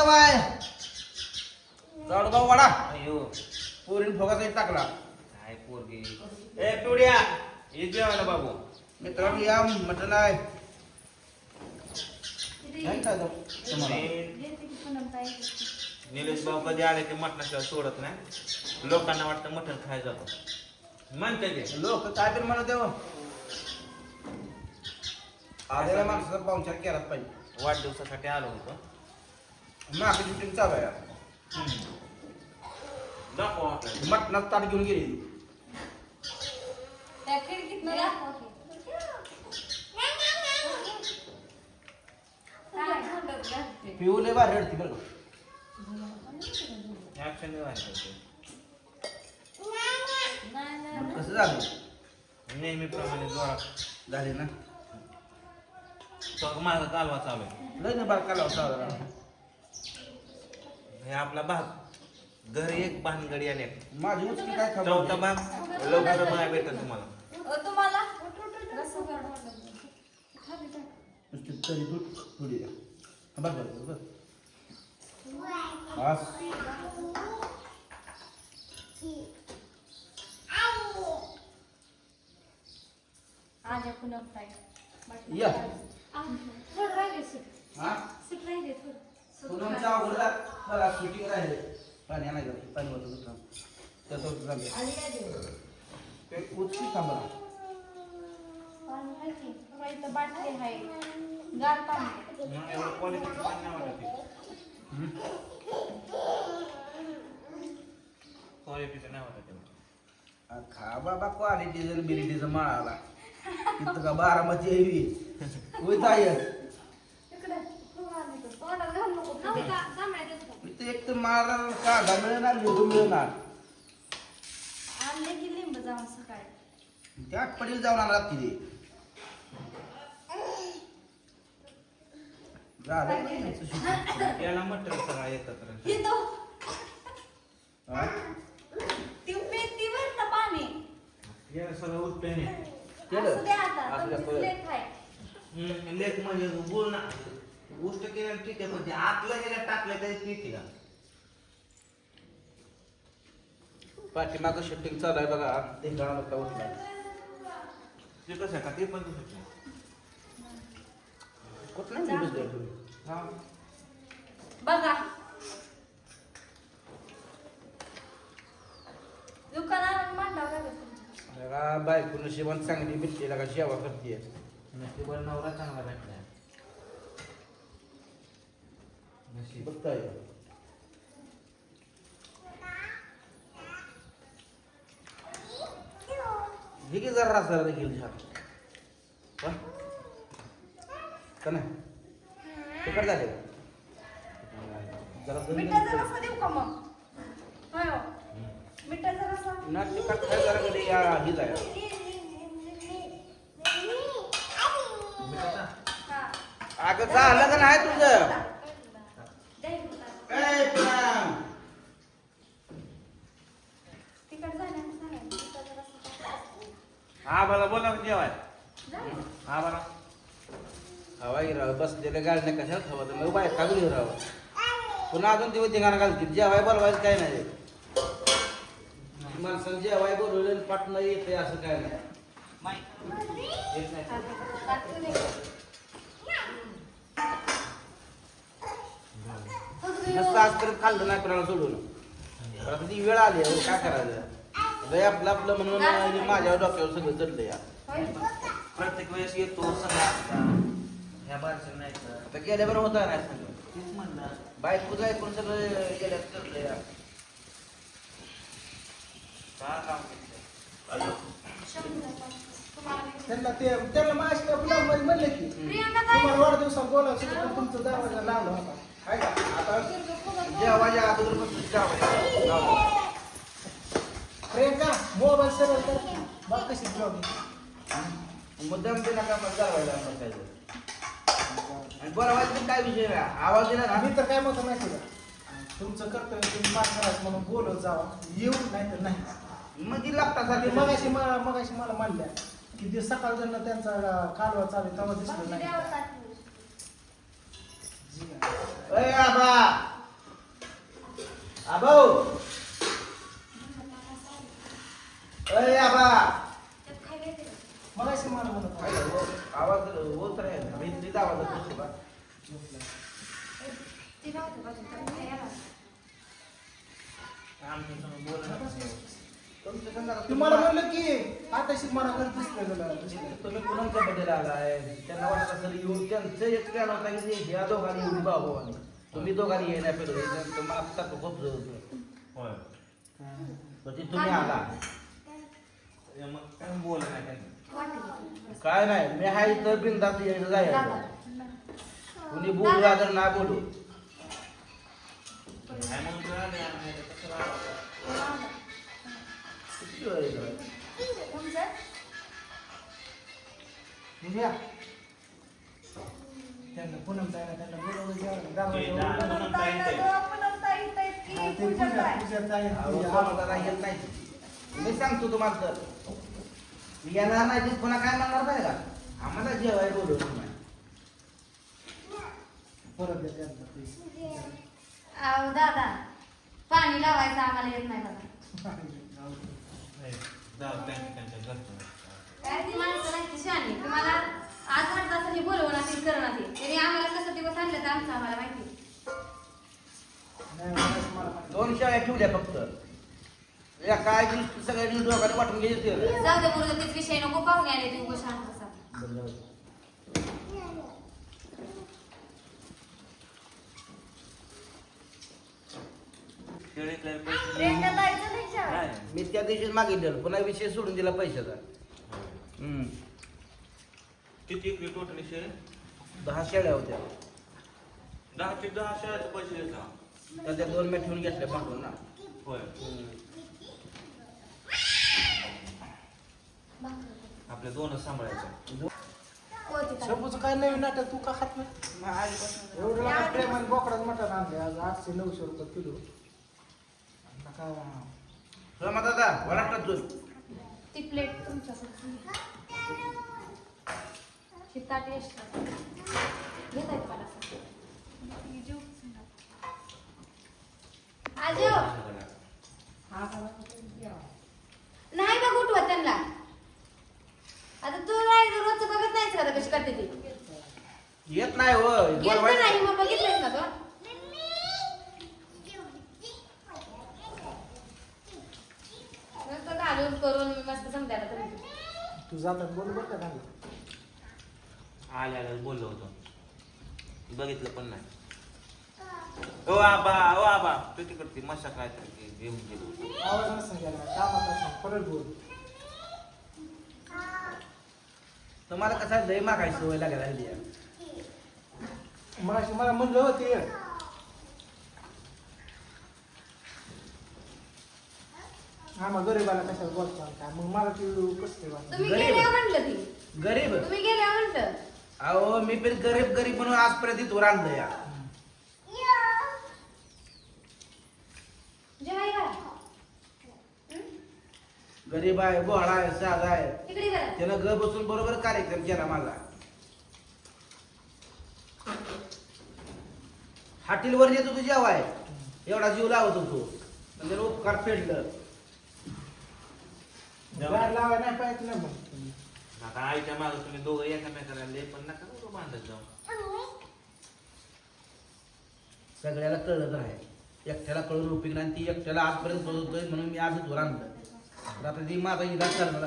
जेवाय जाडगाव वाडा अयो पोरीन फोगाचा टाकला. काय पोरगी? ए पिवड्या. ये जेवायला बाबू. मित्रांनो या मटण आहे नाही का जाऊ तुम्हाला? निलेश भाऊ कधी आले ते मटणाशिवाय सोडत नाही. लोकांना वाटतं मटण खायचं जातो. म्हणते ते. लोक काय तरी म्हणत देव आलेल्या माणसाचा पाहुणचार केलाच पाहिजे. वाढदिवसासाठी आलो होतो. मागे शूटिंग चालू आहे. दाखवा वाटलं मटणात ताट घेऊन गेली. त्या भांडत घालते. पिऊले बाहेर रडती बरं का. व्हायचं नाही, नाही, मग नाही. कसं झालं? नेहमीप्रमाणे जोरात झाले ना? तो माझा कालवा चालू आहे. लग्न बार काला होता हे आपला भाग. घरी एक भानगडी आणि एक. माझी उचकी काय खबर चौथा भाग. लवकर मला भेटेल तुम्हाला. अ, तुम्हाला? रस्सा काढा. खाली टाक. नुसती तरी दूध थोडी द्या. हा, बस बस बस बस आज आपण फ्राय. बाकी या. हा. राहिले. अगोदर मला शूटिंग राहिले पाणी आणायचं पाणी होतं दुसरं त्याचं झालं आणि काय देऊ? ते उचकी थांबा पाणी आहे की? बघा इथं बाटली आहे गार पाणी मग एवढं क्वालिटीचं पण नाही वाटत ते. क्वालिटीचं नाही वाटत एवढं. खा बाबा क्वालिटीचं बिलिटीचं माळाला इथं का बारामती यावी ताय इकडे खूप आली तर. तोंडात घालू नको. खाऊ का? जांभळ्या देतो. माळाला काढा मिळणार लिहून मिळणार आणले की लिंब जाऊन सकाळी. त्या पडील जाऊन झालं? याला सगळं एकत्र हे तो. हा? ती मेथीवर ना पाणी. याला सगळं उत्पेने केलं? असू द्या आता असू द्या, तुमचीच कळलं. लेक आहे. लेख म्हणजे बोल ना. गोष्ट केल्याला ठीक आहे पण ते आतलं गेल्या टाकलं तरी ठीक आहे. का पाठीमागं शूटिंग चालू आहे बघा. ते गाणं होता उठला ते कसं आहे का? ते पण तसंच आहे. कुठला नाही बसले तुम्ही हा. बघा. दुकानावर मांडव लागत बघा बायको नशिबान चांगली भेटली का सेवा करते नशिबाला नवरा चांगला भेटलाय. नशीब. बघताय. हे की जरा रसा देखील वा? का नाही तिकड झाले? जरा दोन मिठाचा मिनिटं. रस्सा देऊ का मग होय हो. मिठाचा रस्सा ना तिकट काय जरा या ही जाय मिठाचा? हा. अगं झालं का नाही तुझं दही मिठाचा. ए, प्रणाम. तिखट झाल्यानं सांगायचं. मिठाचा रस्सा टाकायचा. हा मला बोला जेवाय झालं? हा मला हवा राव बसलेल्या गाडीने कशाला हवा तर मग बाय खागली राव? पुन्हा अजून दिवस धिंगाणा घालतील? जेवाय बोलवायचं काय नाही माणसाला जेवाय बोलवलं पाटणं येते असं काय नाही. येत नाही. नुसतं आजपर्यंत खाल्लं नाही कोणाला सोडून. आता ती वेळ आली आहे, काय करायचं? लय आपलं आपलं म्हणून माझ्या डोक्यावर सगळं चढलं या? प्रत्येक वेळेस येतो सगळं ह्या बारसं नाही तर. आता गेल्यावर होता नाही सगळं तेच म्हणलं. बायकोचं ऐकून सगळं गेल्यात चढलं या काय काम? त्यांना ते त्यांना माझ्या ब्लॉगमध्ये म्हणले की. तुम्हाला होतं, पण तुमचा दरवाजा लावला होता. काय का? आता जेवायच्या अगोदर पण सरळ कर बघ कशी ब्लॉगिंग मुद्दाम ते नका मग जावायला बसायचं आणि बोलावायचं काय विषय आहे? आवाज दिला ना तर काय म्हणतो माहिती का तुमचं कर्तव्य तुम्ही पार करायचं म्हणून बोलत जावा येऊ नाही तर नाही मग ती लागतात मग मगाशी मला मगाशी मला मानल्या की ते सकाळ जण त्यांचा कालवा चालू आहे, तेव्हा दिसलं नाही द्यावं ताटली. आबा हो? तुम्हाला म्हणलं की आता मला करत तुम्ही कुणाचा बदल आलाय त्यांना वाटत असेल येऊन त्यांचं एक प्लॅन नाव सांगितले या दोघांनी येऊन पाहू हो तुम्ही दोघांनी येण्या पेलो तुम्हाला आत्ता खूप जरूर होय तुम्ही आला. ते मग काय बोलणं नाही. काय नाही मी हाय तर बिंदात यायचं जायचं. कुणी बोलू अगर ना बोलू काय मग तुला आले आणि आता कसं राहावं? दादा. किती वेळ आहे? तुमचं? या. त्यांना पुन्हा जायला त्यांना बोलवलं जेवायला. ते ताई हा, ते पूजा ताई अहो, समाजाला येत नाही मी सांगतो तुम्हाला तर. मी येणार नाही ते पुन्हा काय म्हणणार नाही का? आम्हाला जेवाय नाही परत द्या त्यांना ते. अहो, दादा पाणी लावायचं आम्हाला येत नाही दादा नाही, जाऊ त्यांच्या त्यांच्या घरचं. काय ती माणसं नाही ती शहाणी की मला आज हे बोलवून असेल करणार ते तरी आम्हाला कसं दिवस आणलं तर आमचं आम्हाला माहिती नाही, मला- मला माहिती. दोन शाळा ठेवल्या फक्त. या काय की सगळ्यांनी दोघांनी वाटून घ्यायचे जाऊ दे बोलू तेच विषय नको पाहुणे आले तू शांत बसा. शेळीतले पैसे रेंटला जायचं नाही शाळेत. नाही. मी त्या दिवशीच मागितलं पुन्हा विषय सोडून दिला पैशाचा. हम्म. किती इकली टोटली शेळी? दहा शेळ्या होत्या. दहा ते दहा शेळ्याचे पैसे देता. तर त्या दोन मी ठेवून घेतल्या पाठवून ना होय आपल्या दोनच सांभाळायचं? शंभूचं काय नवीन नाटक तू का खात नाही? एवढं लागा प्रेमाने बोकडाच मटण आणले आज आठशे नऊशे रुपये किलो. नका सोमा दादा वराटात दोन ती प्लेट तुमच्याकडे ही ताट extra. घेता येत मला? असं. आजो नाही बघ उठवत त्यांना. आता तू नाही रोजचं बघत नाहीस का आता कशी करते ती? येत नाही हो घेत बोलवायचं. नाही मग बघितलंयस ना तो? नुसतं घालून करून मस्त समजायला तुम्ही तू जातात बोलू बरं का चांगलं. आल्याला बोललो होतो. बघितलं पण नाही. ओ आबा ओ आबा तू तिकडची मशा काय तरी घेऊन गेलो. आवाज नसतं गेला कामात असं परत बोल. तुम्हाला कसं लय मागायची सवय लागायला लागली आहे. मग मला म्हणलं होते. आम्हा गरीबाला कशाला बोलतो काय मग मला ते कसं तुम्ही गरीब. गेल्या म्हटलं ती. गरीब. तुम्ही गेल्या म्हटलं अहो मी पण गरीब गरीब म्हणून आजपर्यंत इथवर आणलं या जेवायला गरीब आहे बोहळा आहे साधा आहे. तिकडे करा. त्यानं घर बसून बरोबर कार्यक्रम केला माझा हाटीलवर येत होतो जेवाय. एवढा जीव लावत होतो. पण उपकार फेडलं. गाड लावाय नाही पाहिजे नाही मग. आता आईच्या मागं तुम्ही दोघं एकामेकाला लय पण नका जाऊ. सगळ्याला कळलं आहे. एकट्याला कळून उपयोग नाही आणि ती एकट्याला आजपर्यंत बघतोय म्हणून मी आजच वर आणलं. तर आता ती माझा इलाज करणार